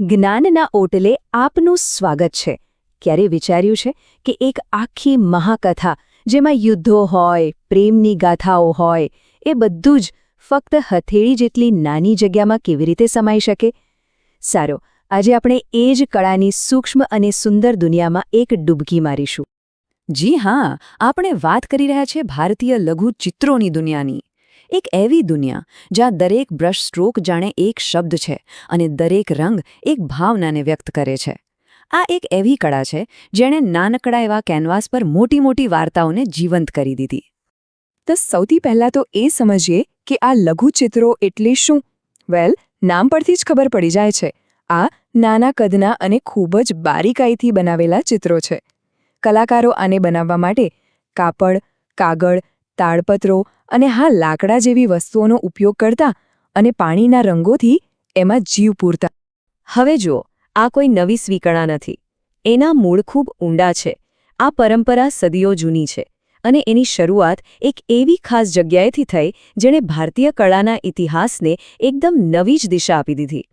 જ્ઞાનના ઓટલે આપનું સ્વાગત છે. ક્યારે વિચાર્યું છે કે એક આખી મહાકથા, જેમાં યુદ્ધો હોય, પ્રેમની ગાથાઓ હોય, એ બધું જ ફક્ત હથેળી જેટલી નાની જગ્યામાં કેવી રીતે સમાઈ શકે? સારો, આજે આપણે એ જ કળાની સૂક્ષ્મ અને સુંદર દુનિયામાં એક ડૂબકી મારીશું. જી હા, આપણે વાત કરી રહ્યા છીએ ભારતીય લઘુ ચિત્રોની દુનિયાની. એક એવી દુનિયા જ્યાં દરેક બ્રશ સ્ટ્રોક જાણે એક શબ્દ છે અને દરેક રંગ એક ભાવનાને વ્યક્ત કરે છે. આ એક એવી કળા છે જેણે નાનકડા એવા કેનવાસ પર મોટી મોટી વાર્તાઓને જીવંત કરી દીધી. તો સૌથી પહેલાં તો એ સમજીએ કે આ લઘુચિત્રો એટલે શું? વેલ નામ પરથી જ ખબર પડી જાય છે. આ નાના કદના અને ખૂબ જ બારીકાઈથી બનાવેલા ચિત્રો છે. કલાકારો આને બનાવવા માટે કાપડ, કાગળ તાડપત્રો અને હા, લાકડા જેવી વસ્તુઓનો ઉપયોગ કરતા અને પાણીના રંગોથી એમાં જીવ પૂરતા. હવે જુઓ, આ કોઈ નવી સ્વીકળા નથી. એના મૂળ ખૂબ ઊંડા છે. આ પરંપરા સદીઓ જૂની છે અને એની શરૂઆત એક એવી ખાસ જગ્યાએથી થઈ જેણે ભારતીય કળાના ઇતિહાસને એકદમ નવી જ દિશા આપી દીધી.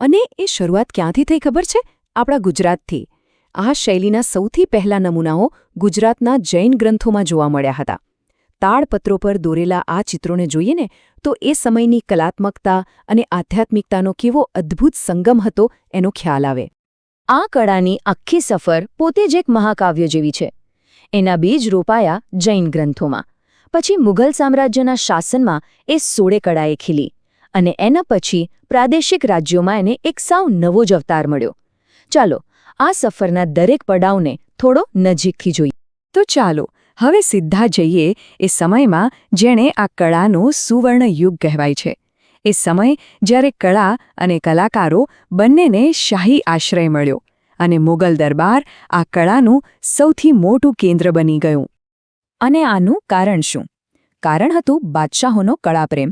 અને એ શરૂઆત ક્યાંથી થઈ ખબર છે? આપણા ગુજરાતથી. આ શૈલીના સૌથી પહેલા નમૂનાઓ ગુજરાતના જૈન ગ્રંથોમાં જોવા મળ્યા હતા. તાડપત્રો પર દોરેલા આ ચિત્રોને જોઈએ ને, તો એ સમયની કલાત્મકતા અને આધ્યાત્મિકતાનો કેવો અદ્ભુત સંગમ હતો એનો ખ્યાલ આવે. આ કળાની આખી સફર પોતે જ એક મહાકાવ્ય જેવી છે. એના બીજ રોપાયા જૈન ગ્રંથોમાં. પછી મુઘલ સામ્રાજ્યના શાસનમાં એ સોળે કળાએ ખીલી અને એના પછી પ્રાદેશિક રાજ્યોમાં એને એક સાવ નવો જ અવતાર મળ્યો. ચાલો, આ સફરના દરેક પડાવને થોડો નજીકથી જોઈએ. તો ચાલો હવે સીધા જઈએ એ સમયમાં જેણે આ કળાનો સુવર્ણ યુગ કહેવાય છે. એ સમય જ્યારે કળા અને કલાકારો બંનેને શાહી આશ્રય મળ્યો અને મુગલ દરબાર આ કળાનું સૌથી મોટું કેન્દ્ર બની ગયું. અને આનું કારણ શું? કારણ હતું બાદશાહોનો કળાપ્રેમ.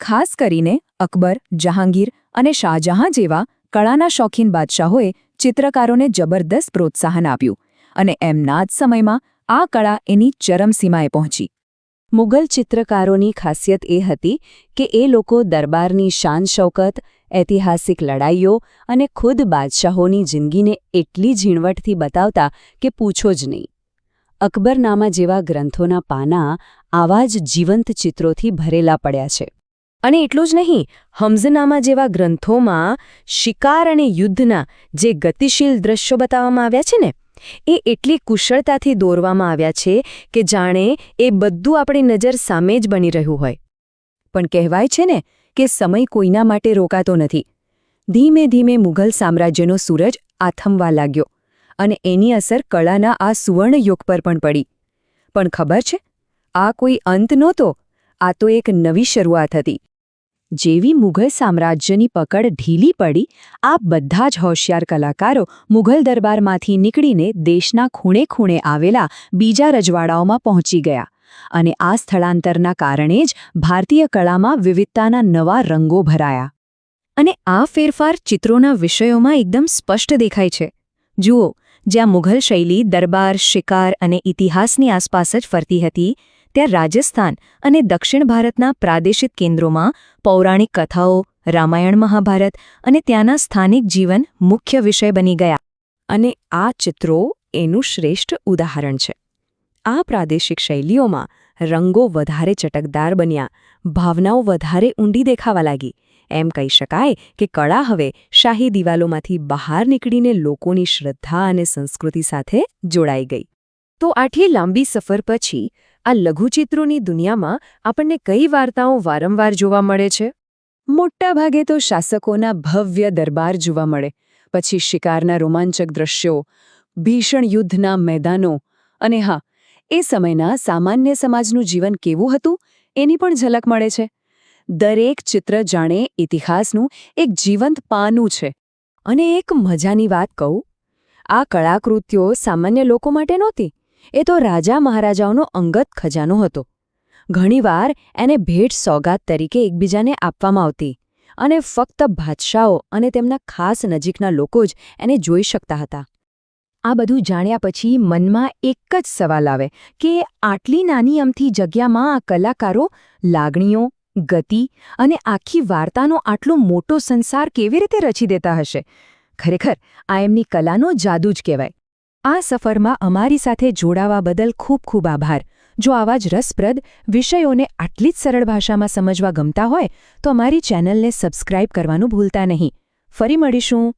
ખાસ કરીને અકબર, જહાંગીર અને શાહજહાં જેવા કળાના શોખીન બાદશાહોએ ચિત્રકારોને જબરદસ્ત પ્રોત્સાહન આપ્યું અને એમના જ સમયમાં આ કળા એની ચરમસીમાએ પહોંચી. મુગલ ચિત્રકારોની ખાસિયત એ હતી કે એ લોકો દરબારની શાન શૌકત, ઐતિહાસિક લડાઈઓ અને ખુદ બાદશાહોની જિંદગીને એટલી ઝીણવટથી બતાવતા કે પૂછો જ નહીં. અકબરનામા જેવા ગ્રંથોના પાના આવા જ જીવંત ચિત્રોથી ભરેલા પડ્યા છે. અને એટલું જ નહીં, હમઝનામા જેવા ગ્રંથોમાં શિકાર અને યુદ્ધના જે ગતિશીલ દ્રશ્યો બતાવવામાં આવ્યા છે ને એ એટલી કુશળતાથી દોરવામાં આવ્યા છે કે જાણે એ બધું આપણી નજર સામે જ બની રહ્યું હોય. પણ કહેવાય છે ને કે સમય કોઈના માટે રોકાતો નથી. ધીમે ધીમે મુઘલ સામ્રાજ્યનો સૂરજ આથમવા લાગ્યો અને એની અસર કળાના આ સુવર્ણયુગ પર પણ પડી. પણ ખબર છે? આ કોઈ અંત નહોતો, આ તો એક નવી શરૂઆત હતી. જેવી મુઘલ સામ્રાજ્યની પકડ ઢીલી પડી આ બધા જ હોશિયાર કલાકારો મુઘલ દરબારમાંથી નીકળીને દેશના ખૂણે ખૂણે આવેલા બીજા રજવાડાઓમાં પહોંચી ગયા. અને આ સ્થળાંતરના કારણે જ ભારતીય કળામાં વિવિધતાના નવા રંગો ભરાયા. અને આ ફેરફાર ચિત્રોના વિષયોમાં એકદમ સ્પષ્ટ દેખાય છે. જુઓ, જ્યાં મુઘલ શૈલી, દરબાર, શિકાર અને ઇતિહાસની આસપાસ જ ફરતી હતી ત્યાં રાજસ્થાન અને દક્ષિણ ભારતના પ્રાદેશિક કેન્દ્રોમાં પૌરાણિક કથાઓ, રામાયણ મહાભારત અને ત્યાંના સ્થાનિક જીવન મુખ્ય વિષય બની ગયા. અને આ ચિત્રો એનું શ્રેષ્ઠ ઉદાહરણ છે. આ પ્રાદેશિક શૈલીઓમાં રંગો વધારે ચટકદાર બન્યા, ભાવનાઓ વધારે ઊંડી દેખાવા લાગી. એમ કહી શકાય કે કળા હવે શાહી દિવાલોમાંથી બહાર નીકળીને લોકોની શ્રદ્ધા અને સંસ્કૃતિ સાથે જોડાઈ ગઈ. તો આટલી લાંબી સફર પછી આ લઘુચિત્રોની દુનિયામાં આપણને કઈ વાર્તાઓ વારંવાર જોવા મળે છે? મોટાભાગે તો શાસકોના ભવ્ય દરબાર જોવા મળે, પછી શિકારના રોમાંચક દ્રશ્યો, ભીષણ યુદ્ધના મેદાનો, અને હા, એ સમયના સામાન્ય સમાજનું જીવન કેવું હતું એની પણ ઝલક મળે છે. દરેક ચિત્ર જાણે ઇતિહાસનું એક જીવંત પાનું છે. અને એક મજાની વાત કહું, આ કળાકૃતિઓ સામાન્ય લોકો માટે નહોતી એ તો રાજા મહારાજાઓનો અંગત ખજાનો હતો. ઘણીવાર એને ભેટ સોગાત તરીકે એકબીજાને આપવામાં આવતી અને ફક્ત બાદશાહો અને તેમના ખાસ નજીકના લોકો જ એને જોઈ શકતા હતા. આ બધું જાણ્યા પછી મનમાં એક જ સવાલ આવે કે આટલી નાની અમથી જગ્યામાં આ કલાકારો લાગણીઓ, ગતિ અને આખી વાર્તાનો આટલો મોટો સંસાર કેવી રીતે રચી દેતા હશે? ખરેખર આ એમની કલાનો જાદુ જ કહેવાય. આ સફરમાં અમારી સાથે જોડાવા બદલ ખૂબ ખૂબ આભાર. જો આવા જ રસપ્રદ વિષયોને આટલી જ સરળ ભાષામાં સમજવા ગમતા હોય, તો અમારી ચેનલને સબસ્ક્રાઇબ કરવાનું ભૂલતા નહીં. ફરી મળીશું.